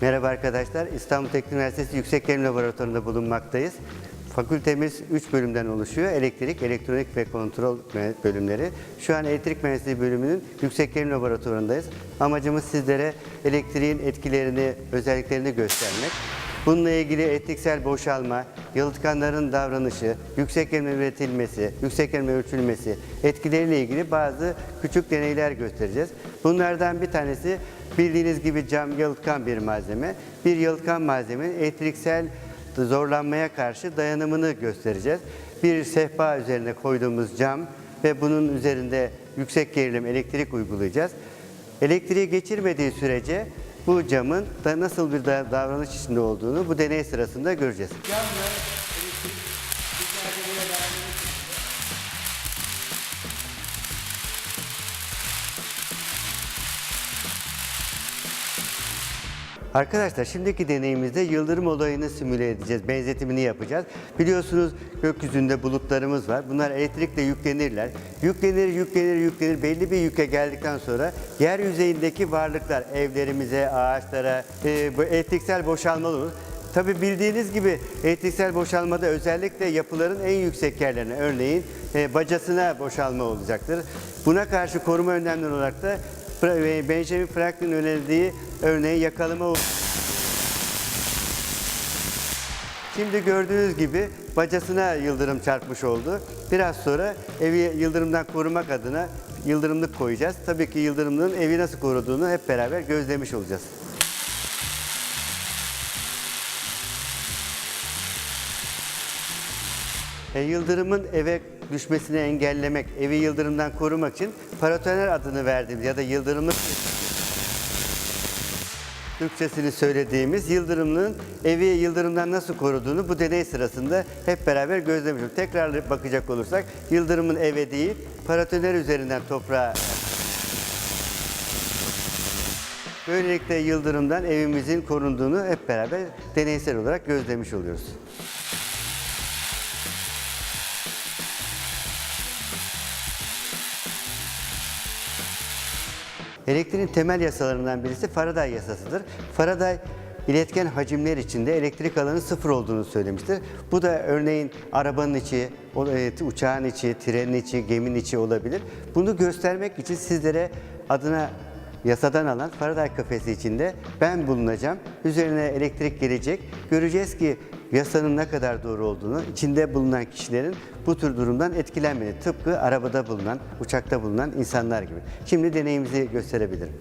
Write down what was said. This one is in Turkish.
Merhaba arkadaşlar. İstanbul Teknik Üniversitesi Yüksek Gerilim Laboratuvarı'nda bulunmaktayız. Fakültemiz 3 bölümden oluşuyor. Elektrik, elektronik ve kontrol bölümleri. Şu an elektrik mühendisliği bölümünün yüksek gerilim laboratuvarındayız. Amacımız sizlere elektriğin etkilerini, özelliklerini göstermek. Bununla ilgili etiksel boşalma, yalıtkanların davranışı, yüksek gerilim üretilmesi, yüksek gerilim ölçülmesi, etkileriyle ilgili bazı küçük deneyler göstereceğiz. Bunlardan bir tanesi bildiğiniz gibi cam yalıtkan bir malzeme. Bir yalıtkan malzemenin elektriksel zorlanmaya karşı dayanımını göstereceğiz. Bir sehpa üzerine koyduğumuz cam ve bunun üzerinde yüksek gerilim elektrik uygulayacağız. Elektriği geçirmediği sürece bu camın da nasıl bir da- davranış içinde olduğunu bu deney sırasında göreceğiz. Arkadaşlar şimdiki deneyimizde yıldırım olayını simüle edeceğiz, benzetimini yapacağız. Biliyorsunuz gökyüzünde bulutlarımız var. Bunlar elektrikle yüklenirler. Yüklenir, yüklenir, yüklenir. Belli bir yüke geldikten sonra yer yüzeyindeki varlıklar, evlerimize, ağaçlara, e, bu elektriksel boşalma olur. Tabi bildiğiniz gibi elektriksel boşalmada özellikle yapıların en yüksek yerlerine, örneğin e, bacasına boşalma olacaktır. Buna karşı koruma önlemleri olarak da Benjamin Franklin önerdiği örneği yakalama Şimdi gördüğünüz gibi bacasına yıldırım çarpmış oldu. Biraz sonra evi yıldırımdan korumak adına yıldırımlık koyacağız. Tabii ki yıldırımlığın evi nasıl koruduğunu hep beraber gözlemiş olacağız. E, yıldırımın eve düşmesini engellemek, evi yıldırımdan korumak için paratoner adını verdiğimiz ya da yıldırımlık Türkçesini söylediğimiz yıldırımlığın evi yıldırımdan nasıl koruduğunu bu deney sırasında hep beraber gözlemiş olduk. Tekrar bakacak olursak yıldırımın eve değil paratoner üzerinden toprağa Böylelikle yıldırımdan evimizin korunduğunu hep beraber deneysel olarak gözlemiş oluyoruz. Elektriğin temel yasalarından birisi Faraday yasasıdır. Faraday iletken hacimler içinde elektrik alanı sıfır olduğunu söylemiştir. Bu da örneğin arabanın içi, e, uçağın içi, trenin içi, geminin içi olabilir. Bunu göstermek için sizlere adına yasadan alan Faraday kafesi içinde ben bulunacağım. Üzerine elektrik gelecek. Göreceğiz ki yasanın ne kadar doğru olduğunu, içinde bulunan kişilerin bu tür durumdan etkilenmediğini. Tıpkı arabada bulunan, uçakta bulunan insanlar gibi. Şimdi deneyimizi gösterebilirim.